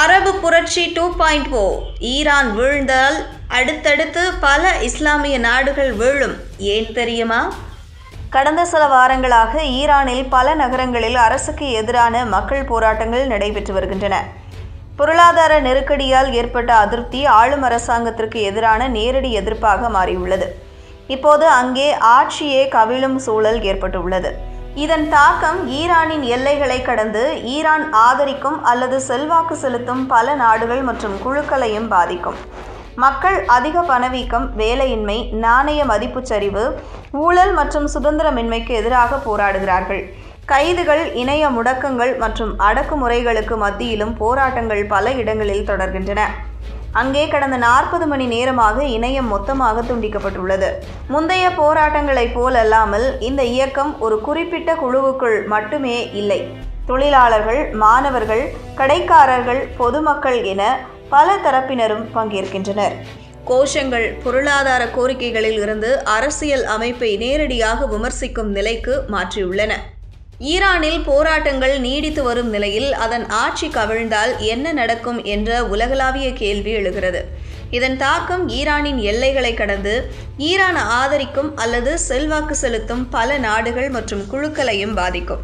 அரபு புரட்சி two point O. Iran வீழ்ந்தால் அடுத்தடுத்து பல இஸ்லாமிய நாடுகள் வீழும். ஏன் தெரியுமா? கடந்த சில வாரங்களாக ஈரானில் பல நகரங்களில் அரசுக்கு எதிரான மக்கள் போராட்டங்கள் நடைபெற்று வருகின்றன. பொருளாதார நெருக்கடியால் ஏற்பட்ட அதிருப்தி ஆளும் அரசாங்கத்திற்கு எதிரான நேரடி எதிர்ப்பாக மாறியுள்ளது. இப்போது அங்கே ஆட்சியே கவிழும் சூழல் ஏற்பட்டுள்ளது. இதன் தாக்கம் ஈரானின் எல்லைகளை கடந்து ஈரான் ஆதரிக்கும் அல்லது செல்வாக்கு செலுத்தும் பல நாடுகள் மற்றும் குழுக்களையும் பாதிக்கும். மக்கள் அதிக பணவீக்கம் வேலையின்மை நாணய மதிப்புச் சரிவு ஊழல் மற்றும் சுதந்திரமின்மைக்கு எதிராக போராடுகிறார்கள். கைதுகள் இணைய முடக்கங்கள் மற்றும் அடக்குமுறைகளுக்கு மத்தியிலும் போராட்டங்கள் பல இடங்களில் தொடர்கின்றன. அங்கே கடந்த நாற்பது மணி நேரமாக இணையம் மொத்தமாக துண்டிக்கப்பட்டுள்ளது. முந்தைய போராட்டங்களைப் போலல்லாமல் இந்த இயக்கம் ஒரு குறிப்பிட்ட குழுவுக்குள் மட்டுமே இல்லை. தொழிலாளர்கள் மாணவர்கள் கடைக்காரர்கள் பொதுமக்கள் என பல தரப்பினரும் பங்கேற்கின்றனர். கோஷங்கள் பொருளாதார கோரிக்கைகளில் இருந்து அரசியல் அமைப்பை நேரடியாக விமர்சிக்கும் நிலைக்கு மாற்றியுள்ளன. ஈரானில் போராட்டங்கள் நீடித்து வரும் நிலையில் அதன் ஆட்சி கவிழ்ந்தால் என்ன நடக்கும் என்ற உலகளாவிய கேள்வி எழுகிறது. இதன் தாக்கம் ஈரானின் எல்லைகளை கடந்து ஈரான் ஆதரிக்கும் அல்லது செல்வாக்கு செலுத்தும் பல நாடுகள் மற்றும் குழுக்களையும் பாதிக்கும்.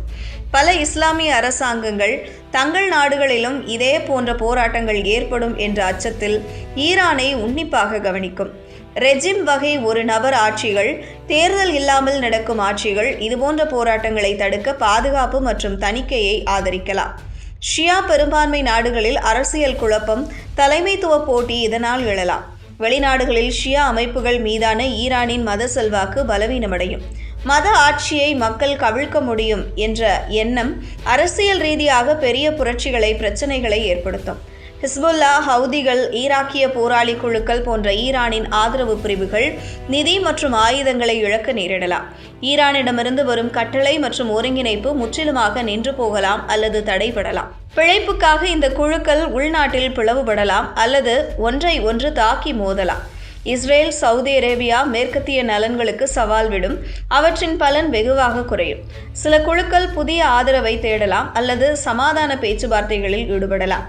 பல இஸ்லாமிய அரசாங்கங்கள் தங்கள் நாடுகளிலும் இதே போன்ற போராட்டங்கள் ஏற்படும் என்ற அச்சத்தில் ஈரானை உன்னிப்பாக கவனிக்கும். ரெஜிம் வகை ஒரு நபர் ஆட்சிகள் தேர்தல் இல்லாமல் நடக்கும் ஆட்சிகள் இதுபோன்ற போராட்டங்களை தடுக்க பாதுகாப்பு மற்றும் தணிக்கையை ஆதரிக்கலாம். ஷியா பெரும்பான்மை நாடுகளில் அரசியல் குழப்பம் தலைமைத்துவ போட்டி இதனால் எழலாம். வெளிநாடுகளில் ஷியா அமைப்புகள் மீதான ஈரானின் மத செல்வாக்கு பலவீனமடையும். மத ஆட்சியை மக்கள் கவிழ்க்க முடியும் என்ற எண்ணம் அரசியல் ரீதியாக பெரிய புரட்சிகளை பிரச்சனைகளை ஏற்படுத்தும். ஹிஸ்புல்லா ஹவுதிகள் ஈராக்கிய போராளி குழுக்கள் போன்ற ஈரானின் ஆதரவு பிரிவுகள் நிதி மற்றும் ஆயுதங்களை இழக்க நேரிடலாம். ஈரானிடமிருந்து வரும் கட்டளை மற்றும் ஒருங்கிணைப்பு முற்றிலுமாக நின்று போகலாம் அல்லது தடைபடலாம். பிழைப்புக்காக இந்த குழுக்கள் உள்நாட்டில் பிளவுபடலாம் அல்லது ஒன்றை ஒன்று தாக்கி மோதலாம். இஸ்ரேல் சவுதி அரேபியா மேற்கத்திய நலன்களுக்கு சவால் விடும். அவற்றின் பலன் வெகுவாக குறையும். சில குழுக்கள் புதிய ஆதரவை தேடலாம் அல்லது சமாதான பேச்சுவார்த்தைகளில் ஈடுபடலாம்.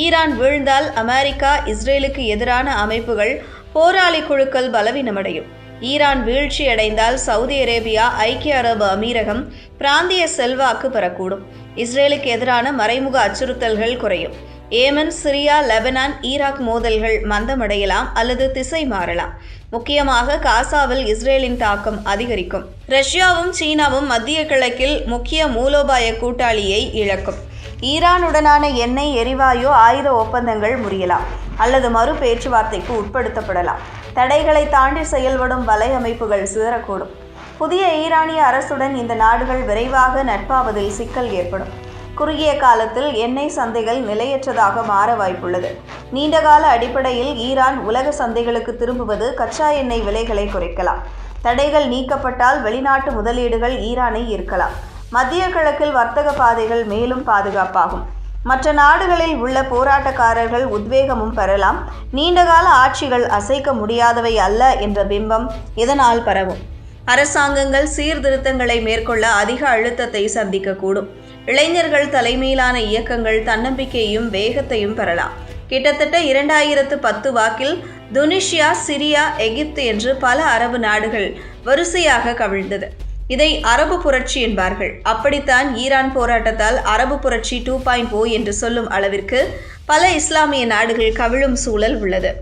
ஈரான் வீழ்ந்தால் அமெரிக்கா இஸ்ரேலுக்கு எதிரான அமைப்புகள் போராளி குழுக்கள் பலவீனமடையும். ஈரான் வீழ்ச்சி அடைந்தால் சவுதி அரேபியா ஐக்கிய அரபு அமீரகம் பிராந்திய செல்வாக்கு பெறக்கூடும். இஸ்ரேலுக்கு எதிரான மறைமுக அச்சுறுத்தல்கள் குறையும். ஏமன் சிரியா லெபனான் ஈராக் மோதல்கள் மந்தமடையலாம் அல்லது திசை மாறலாம். முக்கியமாக காசாவில் இஸ்ரேலின் தாக்கம் அதிகரிக்கும். ரஷ்யாவும் சீனாவும் மத்திய கிழக்கில் முக்கிய மூலோபாய கூட்டாளியை இழக்கும். ஈரானுடனான எண்ணெய் எரிவாயு ஆயுத ஒப்பந்தங்கள் முறியலாம் அல்லது மறு பேச்சுவார்த்தைக்கு உட்படுத்தப்படலாம். தடைகளை தாண்டி செயல்படும் வலையமைப்புகள் சிதறக்கூடும். புதிய ஈரானிய அரசுடன் இந்த நாடுகள் விரைவாக நட்பாவதில் சிக்கல் ஏற்படும். குறுகிய காலத்தில் எண்ணெய் சந்தைகள் நிலையற்றதாக மாற வாய்ப்புள்ளது. நீண்டகால அடிப்படையில் ஈரான் உலக சந்தைகளுக்கு திரும்புவது கச்சா எண்ணெய் விலைகளை குறைக்கலாம். தடைகள் நீக்கப்பட்டால் வெளிநாட்டு முதலீடுகள் ஈரானை ஈர்க்கலாம். மத்திய கிழக்கில் வர்த்தக பாதைகள் மேலும் பாதுகாப்பாகும். மற்ற நாடுகளில் உள்ள போராட்டக்காரர்கள் உத்வேகமும் பெறலாம். நீண்டகால ஆட்சிகள் அசைக்க முடியாதவை அல்ல என்ற பிம்பம் இதனால் பரவும். அரசாங்கங்கள் சீர்திருத்தங்களை மேற்கொள்ள அதிக அழுத்தத்தை சந்திக்கக்கூடும். இளைஞர்கள் தலைமையிலான இயக்கங்கள் தன்னம்பிக்கையும் வேகத்தையும் பெறலாம். கிட்டத்தட்ட இரண்டாயிரத்து பத்து வாக்கில் துனிஷியா சிரியா எகிப்து என்று பல அரபு நாடுகள் வரிசையாக கவிழ்ந்தது. இதை அரபு புரட்சி என்பார்கள். அப்படித்தான் ஈரான் போராட்டத்தால் அரபு புரட்சி டூ பாயிண்ட் ஓ என்று சொல்லும் அளவிற்கு பல இஸ்லாமிய நாடுகள் கவிழும் சூழல் உள்ளது.